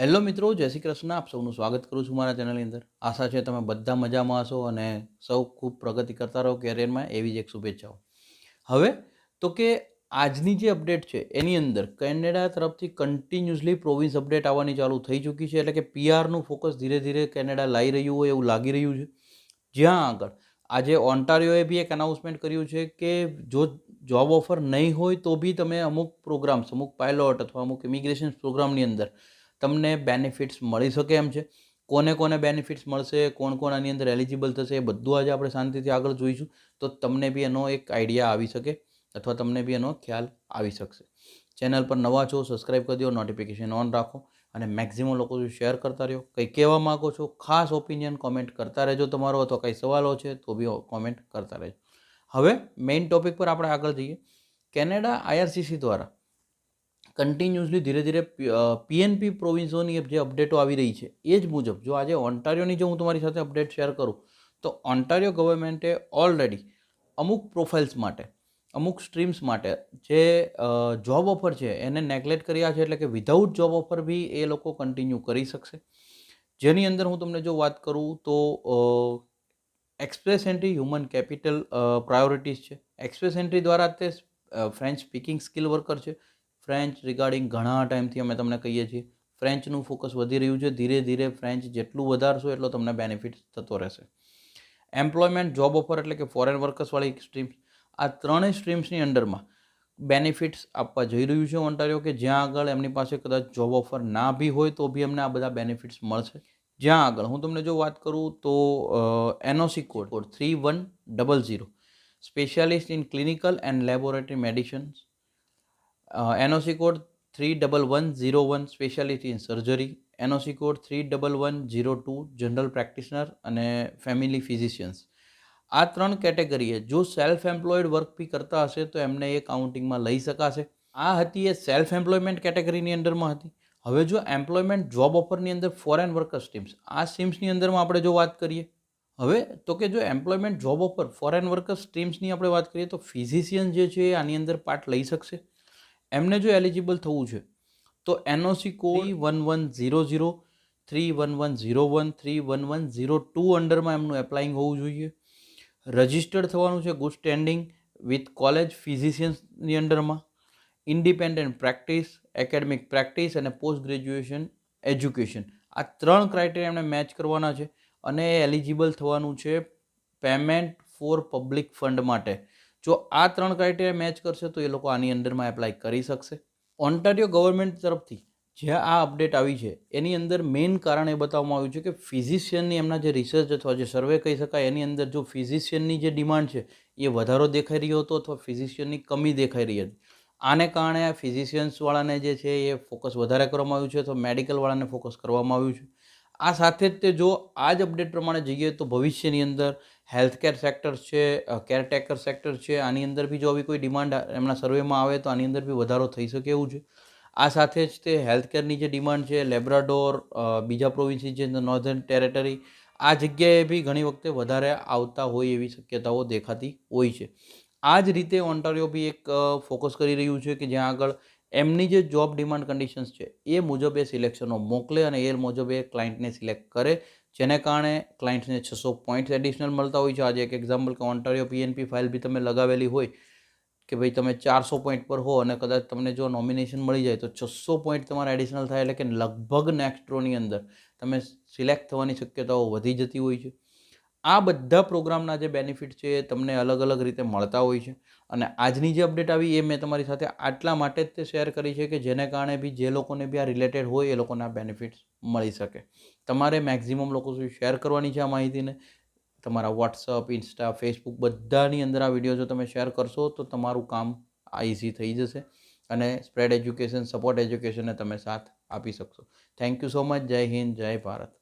Hello મિત્રો, જય શ્રી કૃષ્ણ. આપ સૌનું સ્વાગત કરું છું મારા ચેનલની અંદર. આશા છે તમે બધા મજામાં હશો અને સૌ ખૂબ પ્રગતિ કરતા રહો કેરિયરમાં એવી જ એક શુભેચ્છાઓ. હવે, તો કે આજની જે અપડેટ છે, એની અંદર કેનેડા તરફથી કન્ટિન્યુઅસલી પ્રોવિન્સ અપડેટ આવવાની ચાલુ થઈ ચૂકી છે, એટલે કે પીઆરનું ફોકસ ધીરે ધીરે કેનેડા લાવી રહ્યું હોય એવું લાગી રહ્યું છે. જ્યાં આગળ, આજે ઓન્ટારિયોએ બી એક અનાઉન્સમેન્ટ કર્યું છે કે જો જોબ ઓફર નહીં હોય તો બી તમે અમુક પ્રોગ્રામ્સ અમુક પાયલોટ અથવા અમુક ઇમિગ્રેશન પ્રોગ્રામની અંદર તમને બેનિફિટ્સ મળી શકે એમ છે. કોને કોને બેનિફિટ્સ મળશે, કોણ કોણ આની અંદર એલિજિબલ થશે, એ બધું આજે આપણે શાંતિથી આગળ જોઈશું. તો તમને બી એનો એક આઈડિયા આવી શકે અથવા તમને બી એનો ખ્યાલ આવી શકશે. ચેનલ પર નવા છો સબસ્ક્રાઈબ કરી દો નોટિફિકેશન ઓન રાખો અને મેક્ઝિમમ લોકો શેર કરતા રહ્યો. કંઈ કહેવા માગો છો, ખાસ ઓપિનિયન કોમેન્ટ કરતા રહેજો તમારો અથવા કંઈ સવાલો છે, તો બી કોમેન્ટ કરતા રહેજો. હવે મેઇન ટોપિક પર આપણે આગળ જઈએ. કેનેડા આઈઆરસીસી દ્વારા કન્ટિન્યુઅસલી ધીરે ધીરે પીએનપી પ્રોવિન્સોની જે અપડેટો આવી રહી છે, એ જ મુજબ જો આજે ઓન્ટારિયોની જો હું તમારી સાથે અપડેટ શેર કરું, તો ઓન્ટારિયો ગવર્મેન્ટે ઓલરેડી અમુક પ્રોફાઇલ્સ માટે, અમુક સ્ટ્રીમ્સ માટે જે જોબ ઓફર છે, એને નેગ્લેક્ટ કર્યા છે એટલે કે વિધાઉટ જોબ ઓફર બી એ લોકો કન્ટિન્યુ કરી શકશે. જેની અંદર હું તમને જો વાત કરું તો express entry human capital priorities છે. એક્સપ્રેસ એન્ટ્રી દ્વારા તે ફ્રેન્ચ સ્પીકિંગ સ્કિલ વર્કર છે. ફ્રેન્ચ રિગાર્ડિંગ ઘણા ટાઈમથી અમે તમને કહીએ છીએ. ફ્રેન્ચનું ફોકસ વધી રહ્યું છે. ધીરે ધીરે ફ્રેન્ચ જેટલું વધારશો એટલો તમને બેનિફિટ થતો રહેશે. એમ્પ્લોયમેન્ટ જોબ ઓફર એટલે કે ફોરેન વર્કર્સવાળી સ્ટ્રીમ્સ આ ત્રણેય સ્ટ્રીમ્સની અંડરમાં બેનિફિટ્સ આપવા જઈ રહ્યું છે ઓન્ટારિયો કે જ્યાં આગળ એમની પાસે કદાચ જોબ ઓફર ના બી હોય તો બી એમને આ બધા બેનિફિટ્સ મળશે. જ્યાં આગળ, હું તમને જો વાત કરું તો NOC code code three one double zero specialist in clinical and laboratory medicines NOC code three double one zero one speciality in surgery NOC code three double one zero two general practitioner અને family physicians આ ત્રણ કેટેગરીએ જો self employed work બી કરતા હશે તો એમને એ કાઉન્ટિંગમાં લઈ શકાશે. આ હતી એ સેલ્ફ એમ્પ્લોયમેન્ટ કેટેગરીની અંડરમાં હતી. હવે જો એમ્પ્લોયમેન્ટ જોબ ઓફરની અંદર ફોરેન વર્કર સ્ટીમ્સ આ સ્ટીમ્સની અંદરમાં આપણે જો વાત કરીએ, હવે તો કે જો employment job offer foreign worker સ્ટ્રીમ્સની આપણે વાત કરીએ તો ફિઝિશિયન જે છે આની અંદર પાર્ટ લઈ શકશે. એમને જો એલિજિબલ થવું છે તો NOC code one one zero zero three one one zero one three one one zero two અંડરમાં એમનું એપ્લાઇંગ હોવું જોઈએ. રજિસ્ટર્ડ થવાનું છે ગુડ સ્ટેન્ડિંગ વિથ કોલેજ ફિઝિશિયન્સની અંડરમાં ઇન્ડિપેન્ડન્ટ પ્રેક્ટિસ એકેડમિક પ્રેક્ટિસ અને પોસ્ટ ગ્રેજ્યુએશન એજ્યુકેશન આ ત્રણ ક્રાઇટેરિયા એમને મેચ કરવાના છે અને એ એલિજિબલ થવાનું છે પેમેન્ટ ફોર પબ્લિક ફંડ માટે. જો આ ત્રણ ક્રાઇટેરિયા મેચ કરશે તો એ લોકો આની અંડરમાં એપ્લાય કરી શકશે. ઓન્ટારિયો ગવર્મેન્ટ તરફથી જે આ અપડેટ આવી છે, એની અંદર મેઇન કારણ એ બતાવવામાં આવ્યું છે કે ફિઝિશિયનની એમના જે રિસર્ચ અથવા જે સર્વે કહી શકાય, એની અંદર જો ફિઝિશિયનની જે ડિમાન્ડ છે, એ વધારો દેખાઈ રહ્યો હતો અથવા ફિઝિશિયનની કમી દેખાઈ રહી હતી. આને કારણે આ ફિઝિશિયન્સવાળાને જે છે એ ફોકસ વધારે કરવામાં આવ્યું છે અથવા મેડિકલવાળાને ફોકસ કરવામાં આવ્યું છે. આ સાથે જ તે જો આ જ અપડેટ પ્રમાણે જઈએ તો ભવિષ્યની અંદર હેલ્થકેર સેક્ટર છે કેરટેકર સેક્ટર છે, આની અંદર બી જો આવી કોઈ ડિમાન્ડ એમના સર્વેમાં આવે તો આની અંદર બી વધારો થઈ શકે એવું છે. આ સાથે જ તે હેલ્થકેરની જે ડિમાન્ડ છે લેબ્રાડોર બીજા પ્રોવિન્સીસ જે નોર્ધન ટેરેટરી આ જગ્યાએ બી ઘણી વખતે વધારે આવતા હોય એવી શક્યતાઓ દેખાતી હોય છે. આ જ રીતે ઓન્ટારિયો બી એક ફોકસ કરી રહ્યું છે કે જ્યાં આગળ એમની જે જોબ ડિમાન્ડ કન્ડિશન્સ છે, એ મુજબ એ સિલેક્શનો મોકલે અને એ મુજબ એ ક્લાયન્ટને સિલેક્ટ કરે. જેને કારણે ક્લાયન્ટ્સને છસો પોઈન્ટ્સ એડિશનલ મળતા હોય છે. આજે એક એક્ઝામ્પલ કે ઓન્ટારિયો પીએનપી ફાઇલ બી તમે લગાવેલી હોય કે ભાઈ તમે ચારસો પોઈન્ટ પર હો અને કદાચ તમને જો નોમિનેશન મળી જાય તો છસો પોઈન્ટ તમારા એડિશનલ થાય એટલે કે લગભગ નેક્સ્ટ ડ્રોની અંદર તમે સિલેક્ટ થવાની શક્યતાઓ વધી જતી હોય છે. આ બધા પ્રોગ્રામના જે બેનિફિટ છે એ તમને અલગ અલગ રીતે મળતા હોય છે. અને આજની જે અપડેટ આવી એ મેં તમારી સાથે આટલા માટે જ તે શેર કરી છે કે જેને કારણે બી જે લોકોને બી આ રિલેટેડ હોય એ લોકોને આ બેનિફિટ્સ મળી શકે. તમારે મેક્ઝિમમ લોકો સુધી શેર કરવાની છે આ માહિતીને. તમારા વોટ્સઅપ, ઇન્સ્ટા, ફેસબુક બધાની અંદર આ વીડિયો જો તમે શેર કરશો તો તમારું કામ આ ઇઝી થઈ જશે. અને સ્પ્રેડ એજ્યુકેશન, સપોર્ટ એજ્યુકેશનને તમે સાથ આપી શકશો. Thank you so much. જય હિન્દ, જય ભારત.